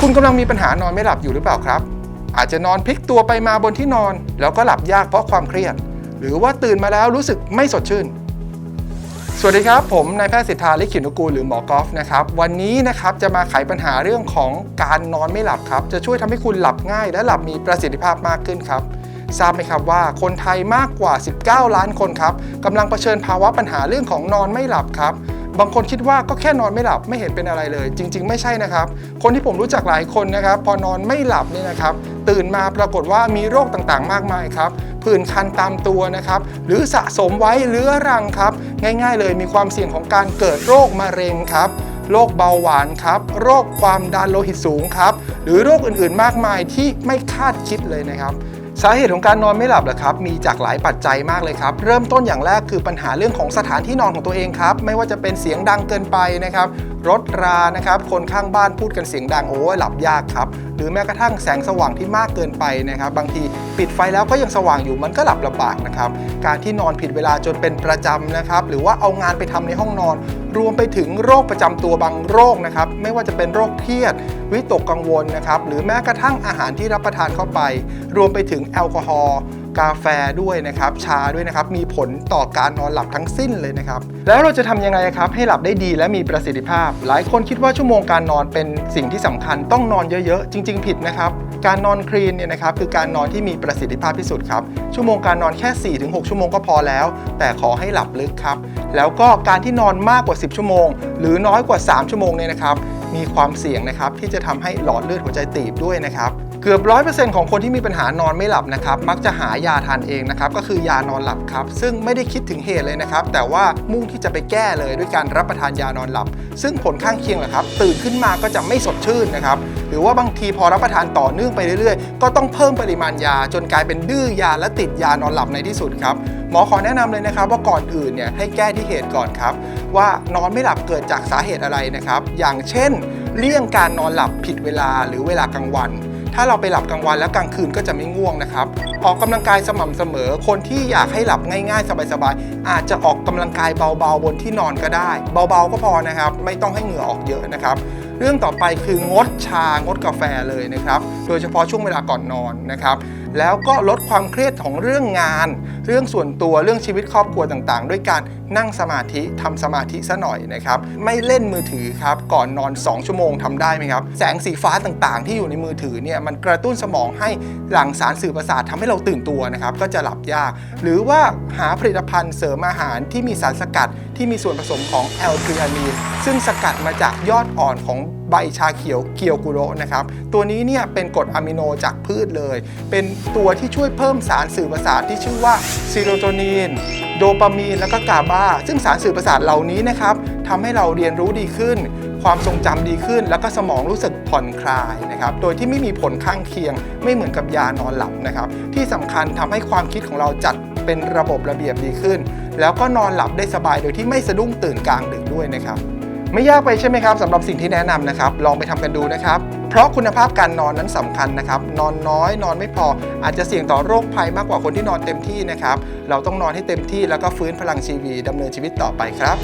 คุณกำลังมีปัญหานอนไม่หลับอยู่หรือเปล่าครับ อาจจะนอนพลิกตัวไปมาบนที่นอน แล้วก็หลับยากเพราะความเครียด หรือว่าตื่นมาแล้วรู้สึกไม่สดชื่น สวัสดีครับ ผมนายแพทย์สิทธาลิขิตนุกูลหรือหมอกอฟนะครับ วันนี้นะครับจะมาไขปัญหาเรื่องของการนอนไม่หลับครับ จะช่วยทำให้คุณหลับง่าย และหลับมีประสิทธิภาพมากขึ้นครับ ทราบไหมครับว่าคนไทยมากกว่า 19 ล้านคนครับกำลังเผชิญภาวะปัญหาเรื่องของนอนไม่หลับครับ บางคนคิดว่าก็แค่นอนไม่หลับไม่เห็นเป็นอะไรเลย จริง ๆ ไม่ใช่นะครับ คนที่ผมรู้จักหลายคนนะครับ พอนอนไม่หลับเนี่ยนะครับ ตื่นมาปรากฏว่ามีโรคต่างๆ มากมายครับผื่นคันตามตัวนะครับ หรือสะสมไว้เรื้อรังครับ ง่าย ๆ เลยมีความเสี่ยงของการเกิดโรคมะเร็งครับโรคเบาหวานครับ โรคความดันโลหิตสูงครับ หรือโรคอื่นๆ มากมายที่ไม่คาดคิดเลยนะครับ สาเหตุของการนอนไม่หลับเหรอครับ มีจากหลายปัจจัยมากเลยครับ เริ่มต้นอย่างแรกคือปัญหาเรื่องของสถานที่นอนของตัวเองครับ ไม่ว่าจะเป็นเสียงดังเกินไปนะครับ รถรานะครับ คนข้างบ้านพูดกันเสียงดังโอ้ยหลับยากครับ หรือแม้กระทั่งแสงสว่างที่มากเกินไปนะครับ บางทีปิดไฟแล้วก็ยังสว่างอยู่มันก็หลับลำบากนะครับ การที่นอนผิดเวลาจนเป็นประจำนะครับ หรือว่าเอางานไปทำในห้องนอนรวมไปถึงโรคประจำตัวบางโรคนะครับ ไม่ว่าจะเป็นโรคเครียด วิตกกังวลนะครับ หรือแม้กระทั่งอาหารที่รับประทานเข้าไป รวมไปถึงแอลกอฮอล์กาแฟด้วยนะครับ ชาด้วยนะครับ มีผลต่อการนอนหลับทั้งสิ้นเลยนะครับ แล้วเราจะทำยังไงครับให้หลับได้ดีและมีประสิทธิภาพ หลายคนคิดว่าชั่วโมงการนอนเป็นสิ่งที่สำคัญต้องนอนเยอะๆ จริง ๆ ผิดนะครับการนอนคลีนเนี่ยนะครับคือการนอนที่มีประสิทธิภาพที่สุดครับชั่วโมงการนอนแค่ 4-6 ชั่วโมงก็พอแล้ว แต่ขอให้หลับลึกครับ แล้วก็การที่นอนมากกว่า 10 ชั่วโมง หรือน้อยกว่า 3 ชั่วโมงเนี่ยนะครับ มีความเสี่ยงนะครับที่จะทำให้หลอดเลือดหัวใจตีบด้วยนะครับ เกือบ 100%ของคนที่มีปัญหานอนไม่หลับนะครับ มักจะหายาทานเองนะครับ ก็คือยานอนหลับครับ ซึ่งไม่ได้คิดถึงเหตุเลยนะครับ แต่ว่ามุ่งที่จะไปแก้เลยด้วยการรับประทานยานอนหลับ ซึ่งผลข้างเคียงแหละครับ ตื่นขึ้นมาก็จะไม่สดชื่นนะครับ หรือว่าบางทีพอรับประทานต่อเนื่องไปเรื่อยๆ ก็ต้องเพิ่มปริมาณยา จนกลายเป็นดื้อยาและติดยานอนหลับในที่สุดครับ หมอขอแนะนำเลยนะครับ ว่าก่อนอื่นเนี่ยให้แก้ที่เหตุก่อนครับ ว่านอนไม่หลับเกิดจากสาเหตุอะไรนะครับ อย่างเช่น เลี่ยงการนอนหลับผิดเวลาหรือเวลากลางวัน ถ้าเราไปหลับกลางวันแล้วกลางคืนก็จะไม่ง่วงนะครับ ออกกำลังกายสม่ำเสมอ คนที่อยากให้หลับง่ายๆ สบายๆ อาจจะออกกำลังกายเบาๆ บนที่นอนก็ได้ เบาๆก็พอนะครับ ไม่ต้องให้เหงื่อออกเยอะนะครับ เรื่องต่อไปคืองดชางดกาแฟเลยนะครับ โดยเฉพาะช่วงเวลาก่อนนอนนะครับ แล้วก็ลดความเครียดของเรื่องงาน เรื่องส่วนตัวเรื่องชีวิตครอบครัวต่างๆ ด้วยการ นั่งสมาธิทำสมาธิซะหน่อยนะครับ ไม่เล่นมือถือครับ ก่อนนอน 2 ชั่วโมงทำได้ไหมครับ แสงสีฟ้าต่างๆ ที่อยู่ในมือถือเนี่ยมันกระตุ้นสมองให้หลั่งสารสื่อประสาททำให้เราตื่นตัวนะครับ ก็จะหลับยาก หรือว่าหาผลิตภัณฑ์เสริมอาหารที่มีสารสกัดที่มีส่วนผสมของแอลทริอานีนซึ่งสกัดมาจากยอดอ่อนของใบชาเขียวเกียวกุโรนะครับ ตัวนี้เนี่ยเป็นกรดอะมิโนจากพืชเลย เป็นตัวที่ช่วยเพิ่มสารสื่อประสาทที่ชื่อว่าซีโรโทนิน โดปามีนแล้วก็กาบาซึ่งสารสื่อประสาทเหล่านี้นะครับทำให้เราเรียนรู้ดีขึ้น ความทรงจำดีขึ้น แล้วก็สมองรู้สึกผ่อนคลายนะครับโดยที่ไม่มีผลข้างเคียง ไม่เหมือนกับยานอนหลับนะครับที่สำคัญทำให้ความคิดของเราจัดเป็นระบบระเบียบดีขึ้น แล้วก็นอนหลับได้สบายโดยที่ไม่สะดุ้งตื่นกลางดึกด้วยนะครับไม่ยากไปใช่ไหมครับสำหรับสิ่งที่แนะนำนะครับ ลองไปทำกันดูนะครับ เพราะคุณภาพการนอนนั้นสำคัญนะครับ นอนน้อยนอนไม่พอ อาจจะเสี่ยงต่อโรคภัยมากกว่าคนที่นอนเต็มที่นะครับ เราต้องนอนให้เต็มที่แล้วก็ฟื้นพลังชีวีดำเนินชีวิตต่อไปครับ